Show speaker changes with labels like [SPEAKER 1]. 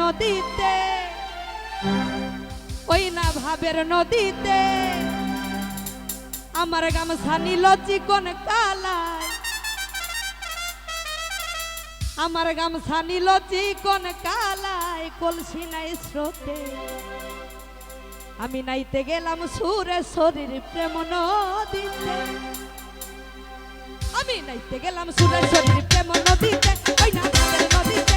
[SPEAKER 1] নদীতে ওই না ভাবের নদীতে। আমার গামছা নিল চিকন কালায়। আমার গামছা নিল চিকন কালায়, কলসি নাই স্রোতে। আমি নাইতে গেলাম সুরে শরীর প্রেম নদীতে। আমি নাইতে গেলাম সুরে শরীর প্রেম নদীতে, ওই না ভাবের